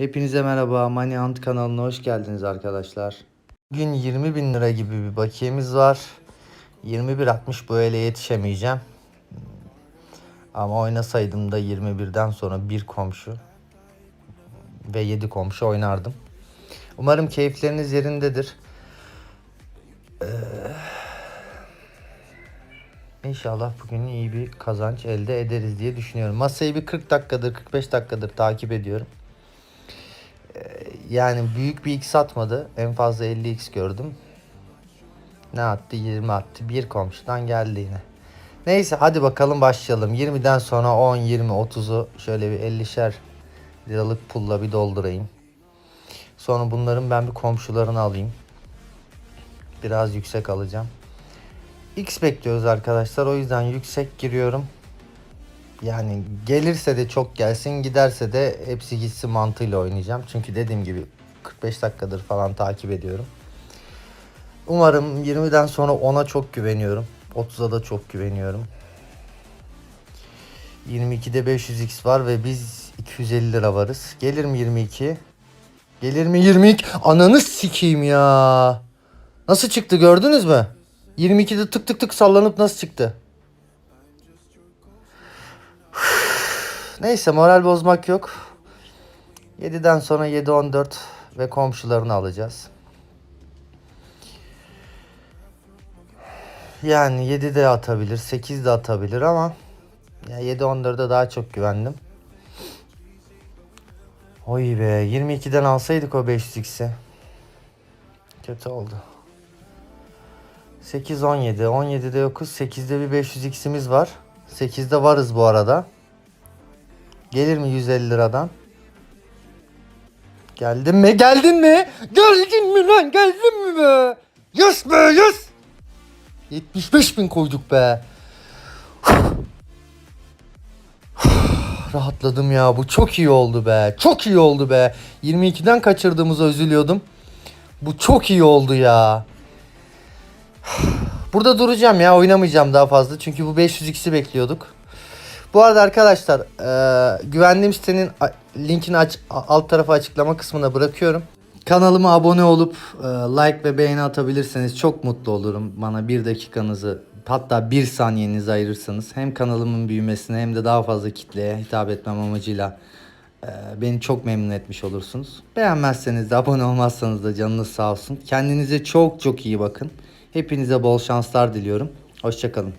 Hepinize merhaba. Money Hunt kanalına hoş geldiniz arkadaşlar. Bugün 20 bin lira gibi bir bakiyemiz var. 21.60 bu ele yetişemeyeceğim. Ama oynasaydım da 21'den sonra bir komşu ve 7 komşu oynardım. Umarım keyifleriniz yerindedir. Ee, İnşallah bugün iyi bir kazanç elde ederiz diye düşünüyorum. Masayı bir 40 dakikadır 45 dakikadır takip ediyorum. Yani büyük bir x atmadı. En fazla 50x gördüm. Ne attı? 20 attı. Bir komşudan geldi yine. Neyse hadi bakalım başlayalım. 20'den sonra 10, 20, 30'u şöyle bir 50'şer liralık pulla bir doldurayım. Sonra bunların ben bir komşularını alayım. Biraz yüksek alacağım. X bekliyoruz arkadaşlar. O yüzden yüksek giriyorum. Yani gelirse de çok gelsin, giderse de hepsi gitsin mantığıyla oynayacağım. Çünkü dediğim gibi 45 dakikadır falan takip ediyorum. Umarım 20'den sonra 10'a çok güveniyorum. 30'a da çok güveniyorum. 22'de 500x var ve biz 250 lira varız. Gelir mi 22? Gelir mi 22? Ananı sikeyim ya. Nasıl çıktı gördünüz mü? 22'de tık tık tık sallanıp nasıl çıktı? Neyse moral bozmak yok. 7'den sonra 7-14 ve komşularını alacağız. Yani 7 de atabilir, 8 de atabilir ama ya 7-14'e daha çok güvendim. Oy be 22'den alsaydık o 500x'i. Kötü oldu. 8 17. 17'de yokuz. 8'de bir 500x'imiz var. 8'de varız bu arada. Gelir mi 150 liradan? Geldin mi? Geldin mi? Geldin mi lan? Geldin mi be? Yes be yes! 75 bin koyduk be. Rahatladım ya. Bu çok iyi oldu be. Çok iyi oldu be. 22'den kaçırdığımıza üzülüyordum. Bu çok iyi oldu ya. Burada duracağım ya oynamayacağım daha fazla çünkü bu 500x'i bekliyorduk. Bu arada arkadaşlar e, güvendiğim sitenin linkini aç- alt tarafa açıklama kısmına bırakıyorum. Kanalıma abone olup e, like ve beğeni atabilirseniz çok mutlu olurum. Bana bir dakikanızı hatta bir saniyenizi ayırırsanız hem kanalımın büyümesine hem de daha fazla kitleye hitap etmem amacıyla e, beni çok memnun etmiş olursunuz. Beğenmezseniz de abone olmazsanız da canınız sağ olsun. Kendinize çok çok iyi bakın. Hepinize bol şanslar diliyorum. Hoşçakalın.